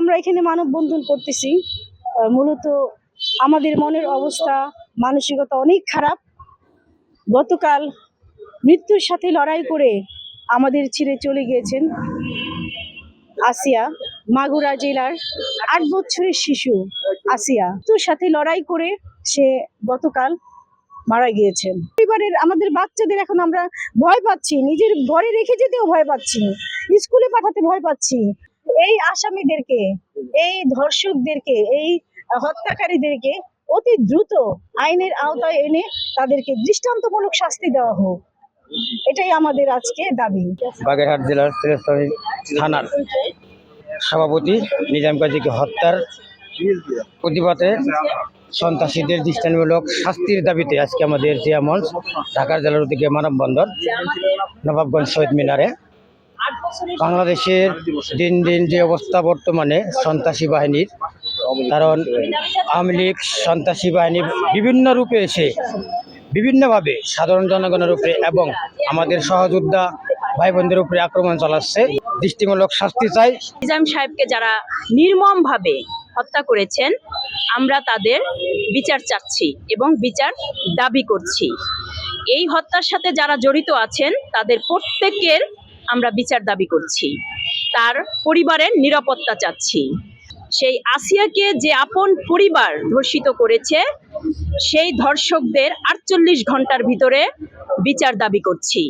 আমরা এখানে মানববন্ধন করতেছি। মূলত আমাদের মনের অবস্থা, মানসিকতা অনেক খারাপ। গতকাল মৃত্যুর সাথে লড়াই করে আমাদের ছেড়ে চলে গিয়েছেন আসিয়া মাগুরা জেলার আট বছরের শিশু আসিয়া। মৃত্যুর সাথে লড়াই করে সে গতকাল মারা গিয়েছেন। পরিবারের আমাদের বাচ্চাদের এখন আমরা ভয় পাচ্ছি, নিজের ঘরে রেখে যেতেও ভয় পাচ্ছি, স্কুলে পাঠাতে ভয় পাচ্ছি। এই আসামিদেরকে, এই ধর্ষকদেরকে, এই হত্যাকারীদেরকে অতি দ্রুত আইনের আওতায় এনে তাদেরকে দৃষ্টান্তমূলক শাস্তি দেওয়া হোক। এটাই আমাদের আজকে দাবি। বাগেরহাট জেলার থানার সভাপতি নিজাম কাজীকে হত্যার প্রতিবাদে সন্ত্রাসীদের দৃষ্টান্তমূলক শাস্তির দাবিতে আজকে আমাদের জিয়া মঞ্চ, ঢাকার জেলার দিকে মানববন্দর নবাবগঞ্জ শহীদ মিনারে বাংলাদেশের দিন দিন যে অবস্থা বর্তমানে সন্ত্রাসী বাহিনীর, কারণ আওয়ামী লীগ সন্ত্রাসী বাহিনী বিভিন্ন রূপে এসে বিভিন্নভাবে সাধারণ জনগণের উপরে এবং আমাদের সহযোদ্ধা ভাই বোনদের উপরে আক্রমণ চালাচ্ছে। দৃষ্টিমূলক শাস্তি চাই। নিজাম সাহেবকে যারা নির্মমভাবে হত্যা করেছেন, আমরা তাদের বিচার চাচ্ছি এবং বিচার দাবি করছি। এই হত্যার সাথে যারা জড়িত আছেন, তাদের প্রত্যেকের আমরা বিচার দাবি করছি। তার পরিবারের নিরাপত্তা চাচ্ছি। সেই আসিয়াকে যে আপন পরিবার ধর্ষিত করেছে, সেই ধর্ষকদের আটচল্লিশ ঘণ্টার ভিতরে বিচার দাবি করছি।